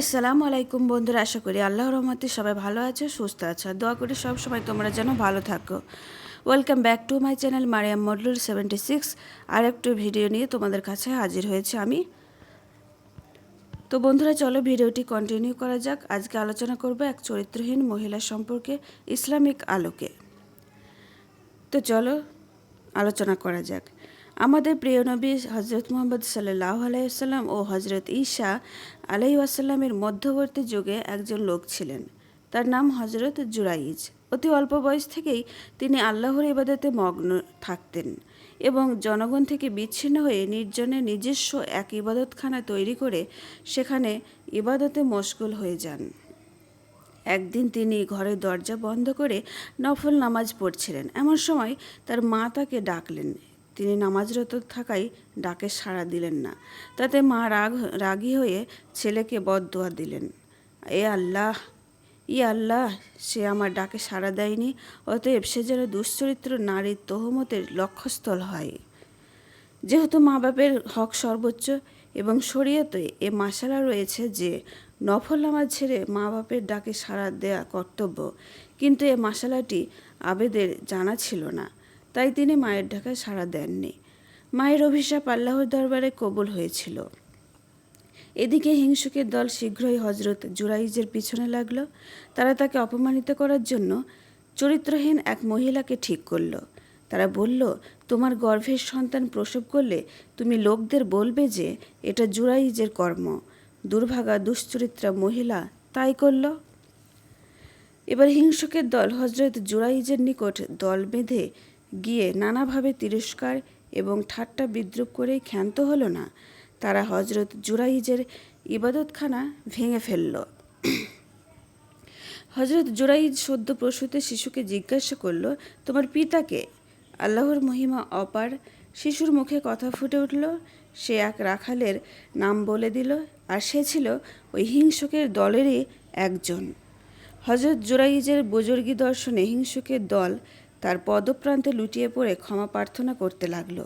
আসসালামু আলাইকুম বন্ধুরা, আশা করি আল্লাহর রহমতে সবাই ভালো আছে, সুস্থ আছে। দোয়া করি সব সময় তোমরা যেন ভালো থাকো। Welcome back to my channel Mariam মডলুর seventy six আর একটু ভিডিও নিয়ে তোমাদের কাছে হাজির হয়েছে আমি। তো বন্ধুরা, চলো ভিডিওটি কন্টিনিউ করা যাক। আজকে আলোচনা করব এক চরিত্রহীন মহিলা সম্পর্কে ইসলামিক আলোকে। তো চলো আলোচনা করা যাক। আমাদের প্রিয় নবী হজরত মোহাম্মদ সাল্লাহ আলাইসাল্লাম ও হজরত ঈশা আলাইসাল্লামের মধ্যবর্তী যুগে একজন লোক ছিলেন। তার নাম হজরত জুরাইজ। অতি অল্প বয়স থেকেই তিনি আল্লাহর ইবাদতে মগ্ন থাকতেন এবং জনগণ থেকে বিচ্ছিন্ন হয়ে নির্জনে নিজস্ব এক ইবাদতখানা তৈরি করে সেখানে ইবাদতে মশগুল হয়ে যান। একদিন তিনি ঘরের দরজা বন্ধ করে নফল নামাজ পড়ছিলেন। এমন সময় তার মা তাকে ডাকলেন তিনি নামাজরত থাকায় ডাকে সাড়া দিলেন না। তাতে মা রাগ, রাগী হয়ে ছেলেকে বদদোয়া দিলেন। এ আল্লাহ, ই আল্লাহ, সে আমার ডাকে সাড়া দেয়নি, অতএব সে যেন দুশ্চরিত্র নারীর তহমতের লক্ষ্যস্থল হয়। যেহেতু মা বাপের হক সর্বোচ্চ এবং শরীয়তে এ মাসালা রয়েছে যে, নফল নামাজ ছেড়ে মা বাপের ডাকে সাড়া দেয়া কর্তব্য, কিন্তু এ মশালাটি আবেদের জানা ছিল না। তাই তিনি মায়ের ঢাকায় সাড়া দেননি। মায়ের অভিশাপ আল্লাহর দরবারে কবুল হয়েছিল। এদিকে হিংসুকের দল শীঘ্রই হজরত জুরাইজের পিছনে লাগল। তারা তাকে অপমানিত করার জন্য চরিত্রহীন এক মহিলাকে ঠিক করল। তারা বলল, তোমার গর্ভের সন্তান প্রসব করলে তুমি লোকদের বলবে যে এটা জুরাইজের কর্ম। দুর্ভাগা, দুশ্চরিত্রা মহিলা তাই করল। এবার হিংসুকের দল হজরত জুরাইজের নিকট দল বেঁধে গিয়ে নানাভাবে তিরস্কার এবং ঠাট্টা বিদ্রুপ করে ক্ষান্ত হলো না। তারা হজরত জুরাইজের ইবাদতখানা ভেঙে ফেলল। হজরত জুরাইজ সদ্য প্রসূত শিশুকে জিজ্ঞাসা করল, তোমার পিতাকে আল্লাহর মহিমা অপার শিশুর মুখে কথা ফুটে উঠল। সে এক রাখালের নাম বলে দিল, আর সে ছিল ওই হিংসুকের দলেরই একজন। হজরত জুরাইজের বুজুর্গী দর্শনে হিংসুকের দল তার পদপ্রান্তে লুটিয়ে পড়ে ক্ষমা প্রার্থনা করতে লাগল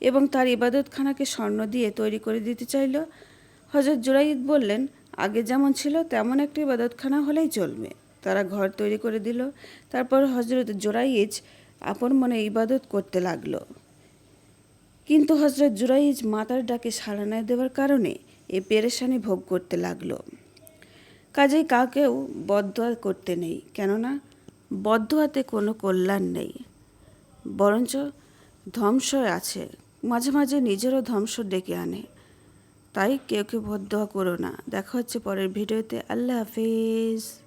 এবং তার ইবাদতখানাকে স্বর্ণ দিয়ে তৈরি করে দিতে চাইল। হজরত জুরাইদ বললেন, আগে যেমন ছিল, তেমন একটি ইবাদতখানা হলেই চলবে। তারা ঘর তৈরি করে দিল। তারপর হজরত জোরাইজ আপন মনে ইবাদত করতে লাগল। কিন্তু হজরত জুরাইজ মাতার ডাকে সাড়া না দেওয়ার কারণে এ পেরেশানি ভোগ করতে লাগল। কাজেই কাকেও বদয়া করতে নেই। কেননা বদয়াতে কোনো কল্যাণ নেই। বরঞ্চ ধ্বংস আছে। মাঝে মাঝে নিজেরও ধ্বংস ডেকে আনে। তাই কেউ কেউ বদ্ধ করো না। দেখা হচ্ছে পরের ভিডিওতে। আল্লাহ হাফিজ।